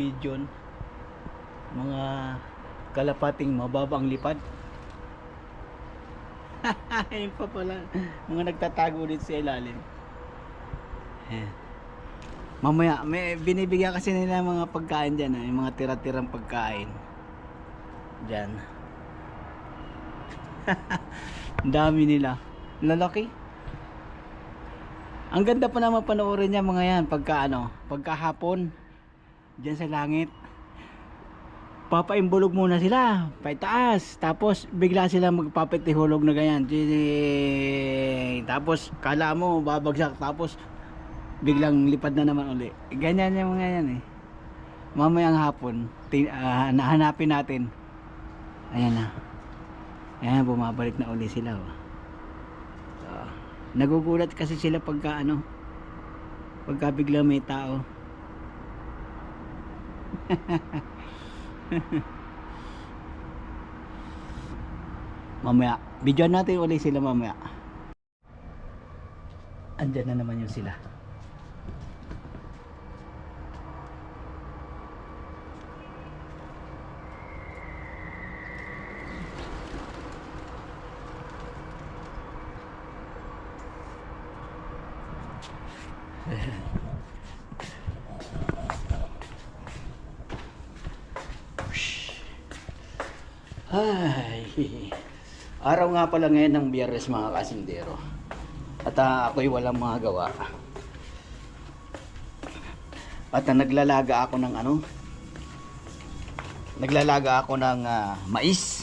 pigeon, mga kalapating mababang lipad. Ayun pa pala, mga nagtatago dito sa ilalim. Ayan. Mamaya, may binibigyan kasi nila mga pagkain dyan, yung mga tira-tirang pagkain. Dyan. Dami nila. Lalaki. Ang ganda pa naman panoorin niya mga yan pagka ano, pagka hapon diyan sa langit. Papaimbulog muna sila, paitaas. Tapos bigla sila magpapitihulog na ganyan. Tapos kala mo babagsak tapos biglang lipad na naman uli. Ganyan yung mga yan eh. Mamayang hapon, tin, ah, nahanapin natin. Ayan na. Ayan, bumabalik na uli sila. Oh. Ah, nagugulat kasi sila pagka ano, pagka biglang may tao. mamaya, bidyoan natin uli sila mamaya. Andyan na naman yung sila. Ay, araw nga pala ngayon ng biyernes mga kasindero. At ah, ako'y walang mga gawa. At ah, naglalaga ako ng ano? Naglalaga ako ng ah, mais.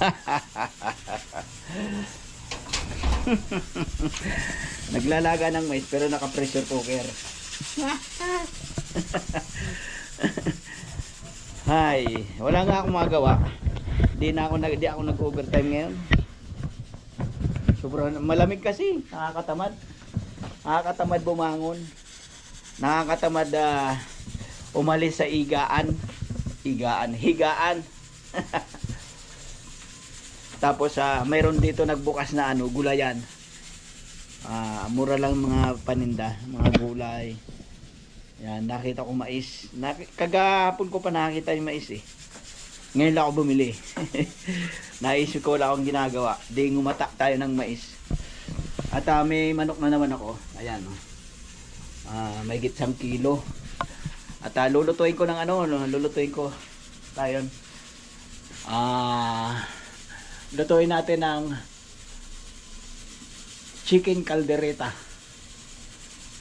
naglalaga ng mais pero naka pressure cooker. Hay, wala nga akong magawa. Di na ako nag di ako nag-overtime ngayon. Sobrang malamig kasi, nakakatamad. Nakakatamad bumangon. Nakakatamad ah, umalis sa igaan. Igaan, higaan. Tapos ah, mayroon dito nagbukas na ano, gulayan. Ah, mura lang mga paninda, mga gulay. Yan, nakita ko mais. Nak kagahapon ko pa nakita yung mais eh. Ngayon lang ako bumili. Naisip ko wala akong ginagawa. Di ngumata tayo ng mais. At ah, may manok na naman ako. Ayan. Ah, may gitsang kilo. At ah, lulutuin ko ng ano, no, lulutuin ko. Tayo. Ah, lutuin natin ng chicken caldereta.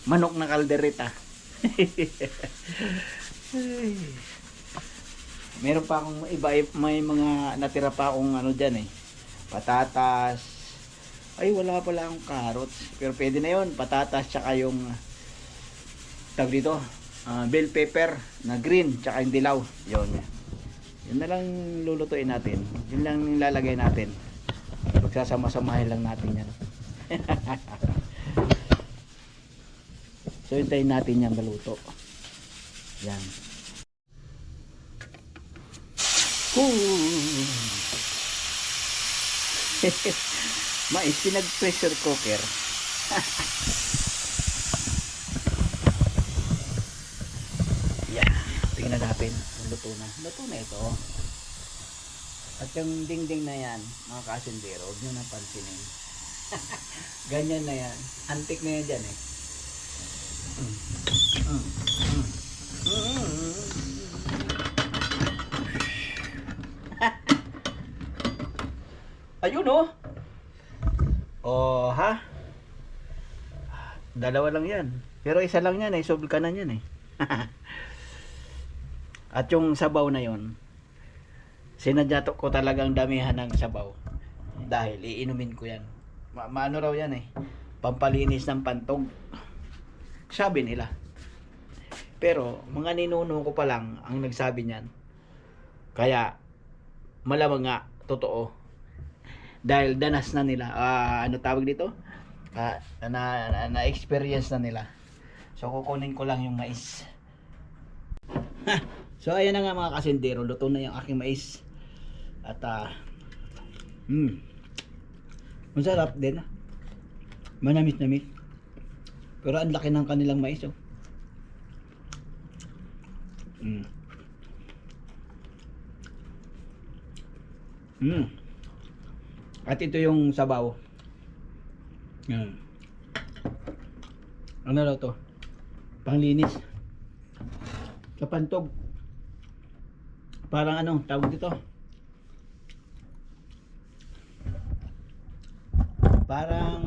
Manok na caldereta. Meron pa akong iba may mga natira pa akong ano diyan eh. Patatas. Ay wala pala akong carrots. Pero pwede na 'yon, patatas tsaka yung tag dito, ah, bell pepper na green tsaka yung dilaw. 'Yon. Yun na lang lulutuin natin. Yun lang nilalagay natin. Pagsasama-samahin lang natin yan. so hintayin natin yan maluto. Yan. Mais pinag pressure cooker. Yan. Tingnan natin kung luto na. Luto na ito. At yung dingding na yan, mga kasindero, huwag nyo nang pansinin. Ganyan na yan. Antik na yan dyan eh. Mm. Mm. Mm. Mm. Ayun oh. Oh, ha? Dalawa lang yan. Pero isa lang yan eh. Sob ka na yan eh. At yung sabaw na yon, sinadya ko talagang damihan ng sabaw. Dahil iinumin ko yan. Ma maano raw yan eh. Pampalinis ng pantog. Sabi nila. Pero, mga ninuno ko pa lang ang nagsabi niyan. Kaya, malamang nga, totoo. Dahil danas na nila. ah, ano tawag dito? Ah, na, na, na, experience na nila. So, kukunin ko lang yung mais. so, ayan na nga mga kasindero. Luto na yung aking mais. At, ah, hmm. Masarap din. Manamis-namis. Pero ang laki ng kanilang mais, oh. Mm. Mm. At ito yung sabaw. Yan. Ano daw to? Panglinis. Sa pantog. Parang ano, tawag dito. Parang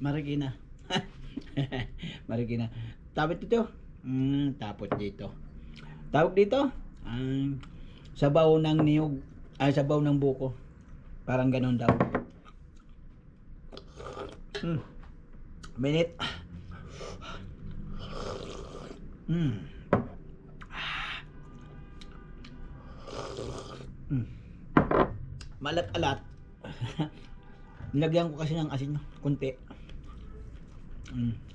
Marikina. Marikina. Tapos dito. Mm, tapos dito. Tawag dito. Ang sabaw ng niyog. Ay, sabaw ng buko. Parang ganun daw. Hmm. Minute. Hmm. Hmm. Malat-alat. Nilagyan ko kasi ng asin, kunti. Mm.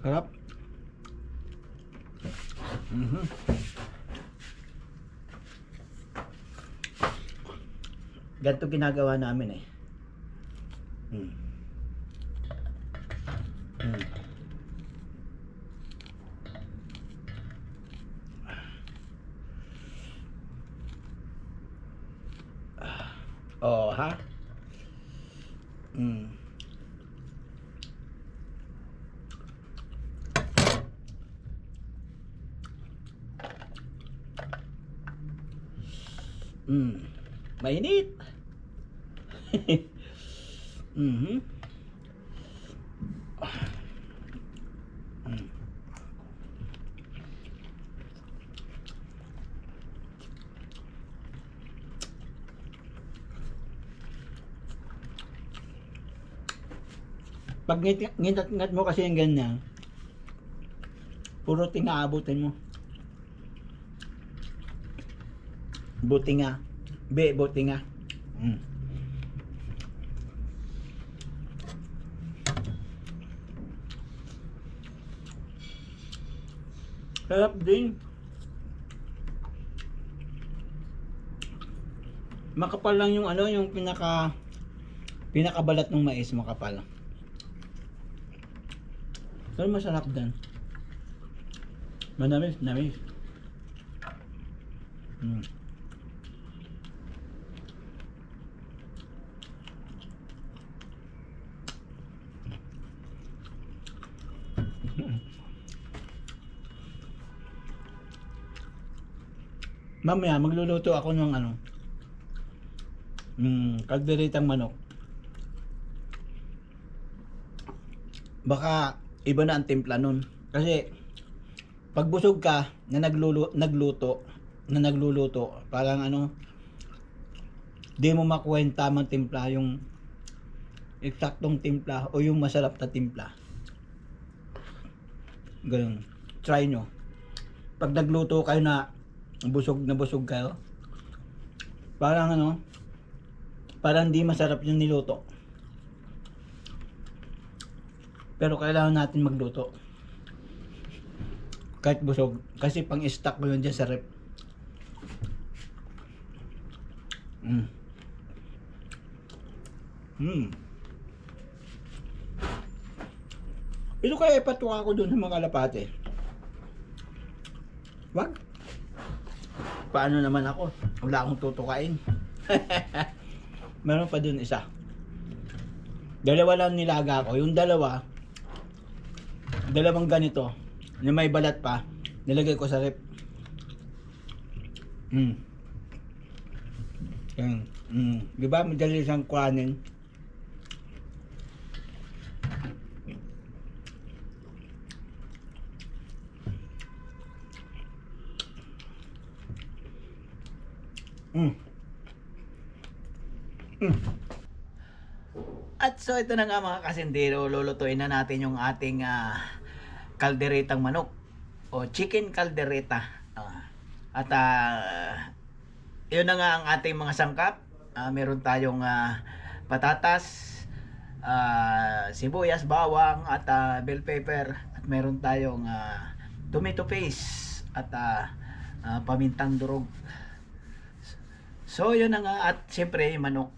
Sarap. Mhm. Ganito ginagawa namin eh. Hmm. Hmm. Oh, ha? Hmm. Hmm. Mainit. mhm. Mm. Pag ngitat-ngat mo kasi yung ganyan, puro tinaabutin mo. Buti nga. Be, buti nga. Mm. Sarap din. Makapal lang yung ano, yung pinaka pinakabalat ng mais makapal. Pero masarap din. Manamis, namis. Mm. Mamaya magluluto ako ng ano. Mm, kalderitang manok. Baka iba na ang timpla nun. Kasi pag busog ka na naglulu, nagluto, na nagluluto, parang ano, di mo makuha yung tamang timpla, yung eksaktong timpla o yung masarap na timpla. Ganun. Try nyo. Pag nagluto kayo na busog na busog kayo, parang ano, parang di masarap yung niluto. Pero kailangan natin magluto. Kahit busog. Kasi pang stock ko yun dyan sa rep. Mm. Mm. Ito kaya ipatuwa ko doon sa mga kalapate. Wag. Paano naman ako? Wala akong tutukain. Meron pa dun isa. Dalawa lang nilaga ko. Yung dalawa, dalawang ganito, na may balat pa, nilagay ko sa rep. Mm. Yan. Mm. Di ba? Madali siyang kuhanin. Mm. Mm. At so ito na nga mga kasindero, lulutuin na natin yung ating ah, kalderetang manok o chicken kaldereta. Ah, at ah, yun na nga ang ating mga sangkap. Ah, meron tayong ah, patatas, ah, sibuyas, bawang at ah, bell pepper at meron tayong ah, tomato paste at ah, ah, pamintang durog. So, yun na nga. At siyempre, manok.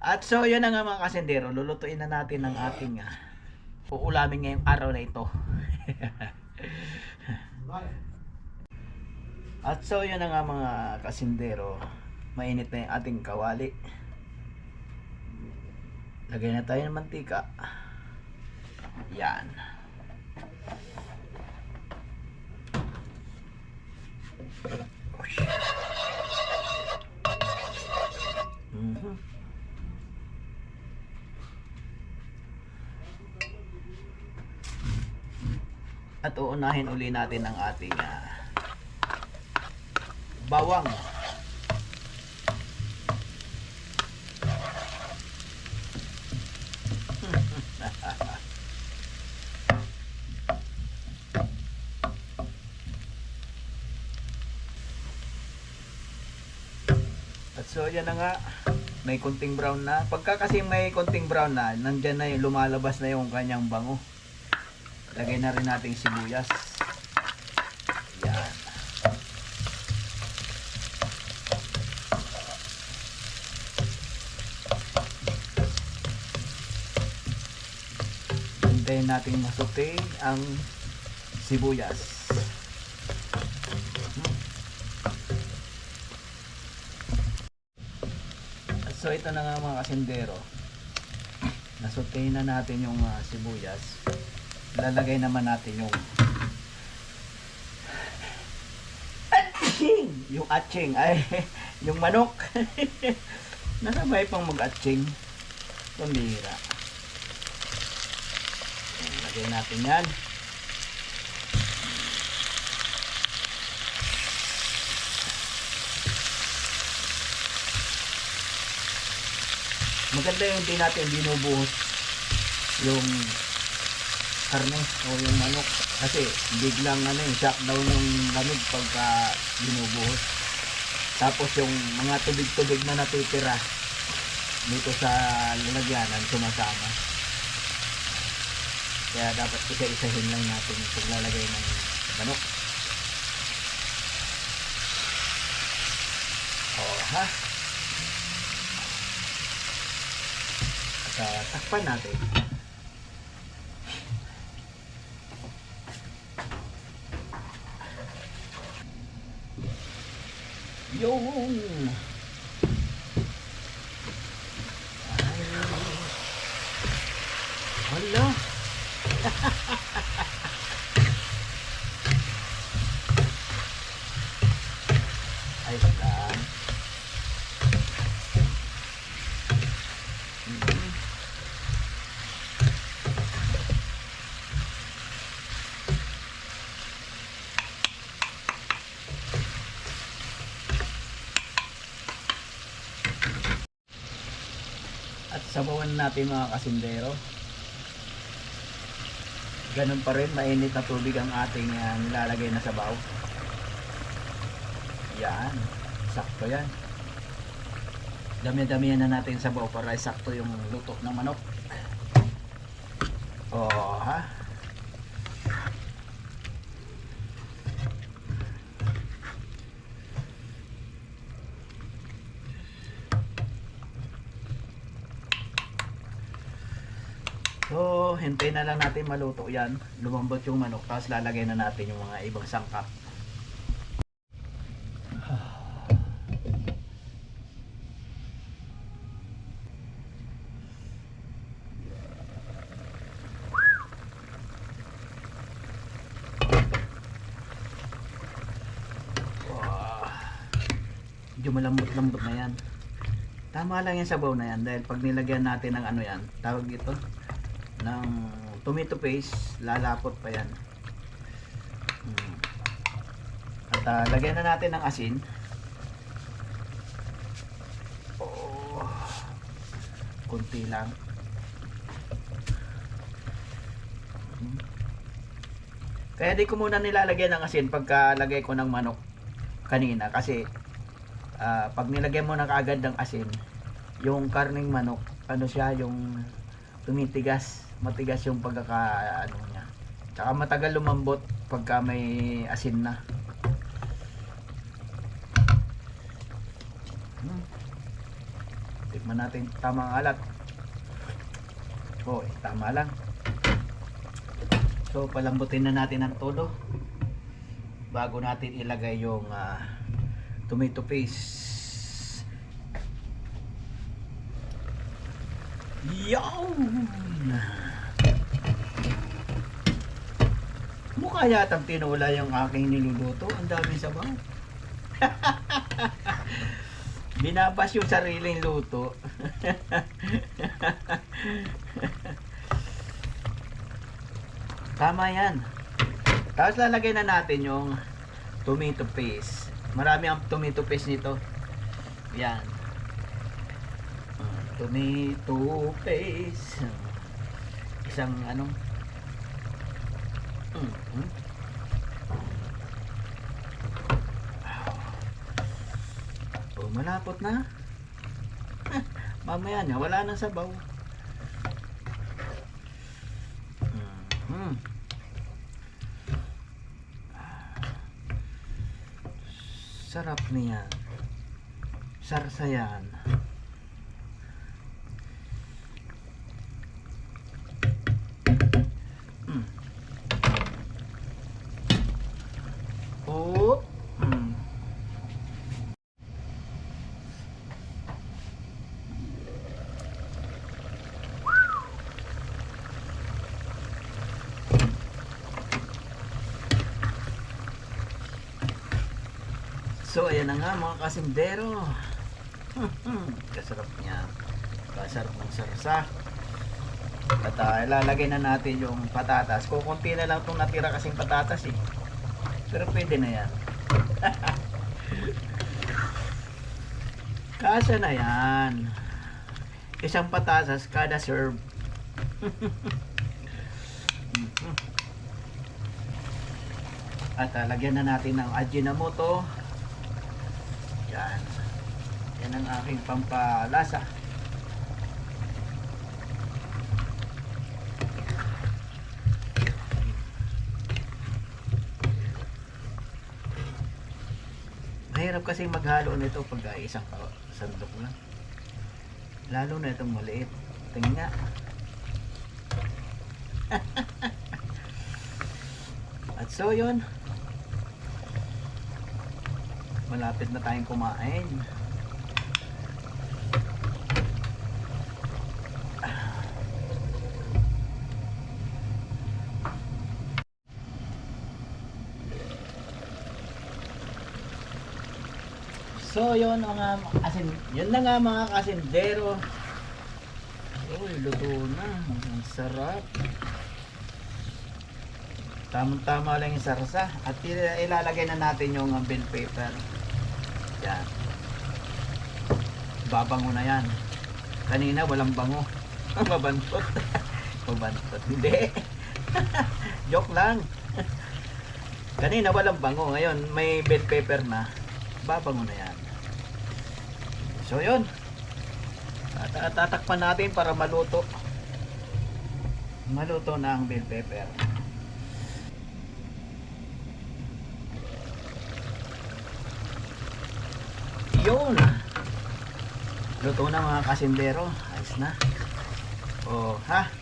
At so, yun na nga mga kasendero. Lulutuin na natin ang ating ah, uulamin ngayong araw na ito. At so, yun na nga mga kasindero. Mainit na yung ating kawali. Lagay na tayo ng mantika. Yan. Mhm. At uunahin uli natin ang ating ah, bawang. At so yan na nga, may konting brown na. Pagka kasi may konting brown na, nandyan na yung lumalabas na yung kanyang bango. Lagay na rin nating sibuyas. Yan. Hintayin natin masuti ang sibuyas. So ito na nga mga kasendero. Nasutay na natin yung ah, sibuyas. Lalagay naman natin yung atching! Yung atching ay yung manok. Nasabay pang mag-atching. Pambihira. Lagay natin yan. Maganda yung hindi natin binubuhos yung karne o yung manok. Kasi biglang ano yung shock down yung lamig pagka binubuhos. Tapos yung mga tubig-tubig na natitira dito sa lalagyanan sumasama. Kaya dapat isa-isahin lang natin yung paglalagay ng manok. Oh ha? At uh, takpan natin Yun. Ay. Hala. Ayos lang. Mhm. At sabawan natin mga kasindero. Ganun pa rin, mainit na tubig ang ating ah, nilalagay na sabaw. Yan, sakto yan. Dami-damihan na natin sabaw para sakto yung luto ng manok. Oh, ha? So, hintayin na lang natin maluto yan. Lumambot yung manok, tapos lalagay na natin yung mga ibang sangkap. Medyo malambot-lambot na yan. Tama lang yung sabaw na yan dahil pag nilagyan natin ng ano yan, tawag ito, ng tomato paste, lalapot pa yan. Hmm. At ah, lagyan na natin ng asin. Oh, kunti lang. Hmm. Kaya di ko muna nilalagyan ng asin pagka lagay ko ng manok kanina kasi ah, pag nilagyan mo na kaagad ng asin, yung karning manok, ano siya, yung tumitigas, matigas yung pagkaka ano niya. Tsaka matagal lumambot pagka may asin na. Hmm. tikman natin tamang alat. Oh tama lang. So palambutin na natin ang todo bago natin ilagay yung uh, tomato paste. Yo! Mukha yatang tinula yung aking niluluto. Ang daming sabaw. Binabas yung sariling luto. Tama yan. Tapos lalagay na natin yung tomato paste. Marami ang tomato paste nito. Yan. Ah, Tomato paste. Isang ano. Mm, mm. Oh, na. Mamaya na, wala nang sabaw. Mm. Sarap niyan. Sarsayan. Mm. Oh. Mm. So, ayan na nga mga kasindero. Kasarap niya. Kasarap ng sarsa. At ah, ilalagay na natin yung patatas. Kukunti na lang itong natira kasing patatas eh. Pero pwede na yan. Kasya na yan. Isang patatas kada serve. At ah, lagyan na natin ng Ajinomoto. Yan. Yan ang aking pampalasa. Mahirap kasi maghalo nito pag ah, isang sandok lang. Lalo na itong maliit. Tingnan nga. At so yun. Malapit na tayong kumain. So yun mga asin, yun na nga mga kasindero. Uy, luto na. Ang sarap. Tamang-tama lang yung sarsa. At il- ilalagay na natin yung uh, bell pepper. Yan. Babango na yan. Kanina walang bango. Mabantot. Mabantot. Hindi. Joke lang. Kanina walang bango. Ngayon may bell pepper na. Babango na yan. So yun. At tatakpan natin para maluto. Maluto na ang bell pepper. Yun. Luto na mga kasindero. Ayos na. Oh, ha?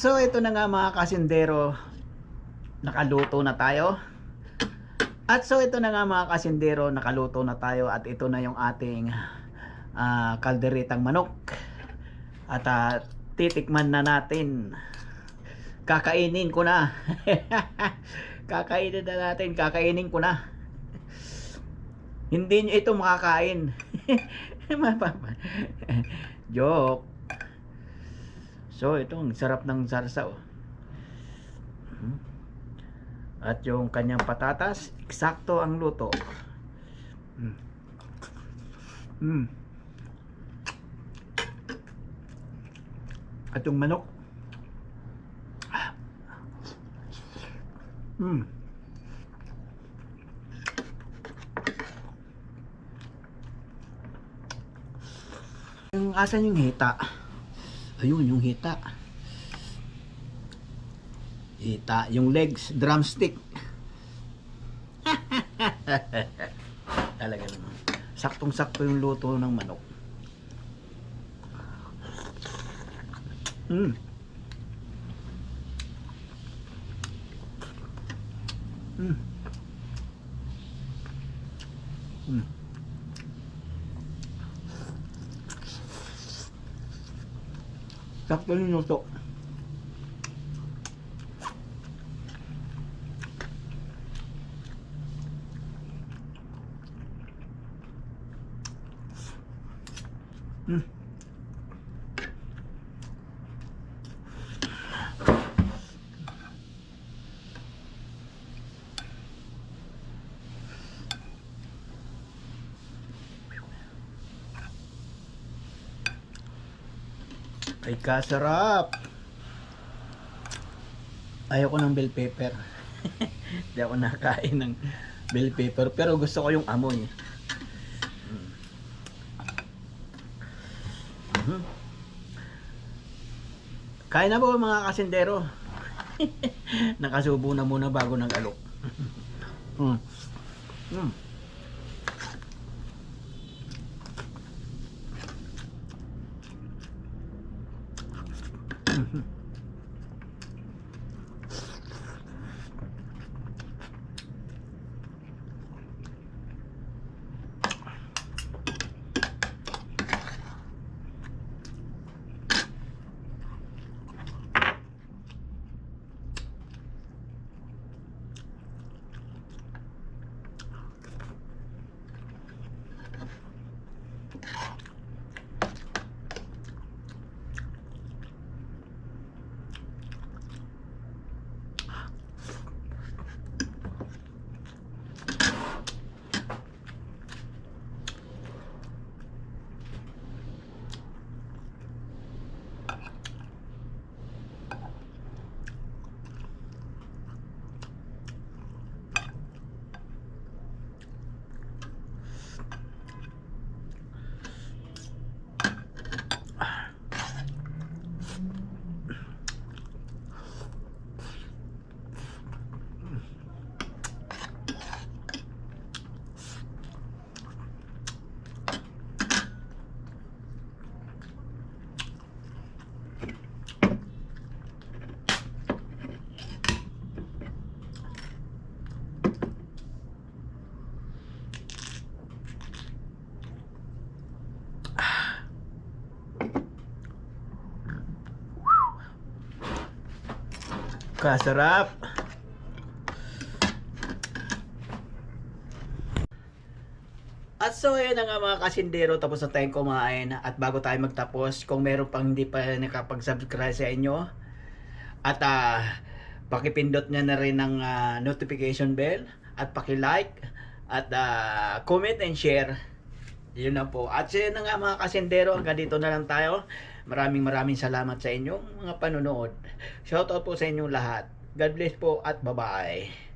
So ito na nga mga kasindero, nakaluto na tayo. At so ito na nga mga kasindero, nakaluto na tayo at ito na yung ating ah, kalderitang manok. At ah, titikman na natin. Kakainin ko na. Kakainin na natin, kakainin ko na. Hindi nyo ito makakain. Joke. So, ito, ang sarap ng sarsa, oh. Mhm. At yung kanyang patatas, eksakto ang luto. Mm. Mm. At yung manok. Mm. Yung asan yung hita? Ayun, yung hita. Hita, yung legs, drumstick. Talaga naman. Saktong-sakto yung luto ng manok. Mm. Mm. Sakto yung luto. Mm. Ay, kasarap. Ayoko ng bell pepper. Hindi ako nakain ng bell pepper. Pero gusto ko yung amoy. Mm. Mhm. Kain na po mga kasindero. Nakasubo na muna bago ng alok. mm. Mm. Kasarap. At so ayun na nga mga kasindero tapos na tayong kumain. At bago tayo magtapos kung meron pang hindi pa nakapag-subscribe sa inyo at ah pakipindot nyo na rin ng ah, notification bell at paki-like at ah, comment and share. Yun na po. At so yun na nga mga kasindero hanggang dito na lang tayo maraming maraming salamat sa inyong mga panonood. Shoutout po sa inyong lahat. God bless po at bye bye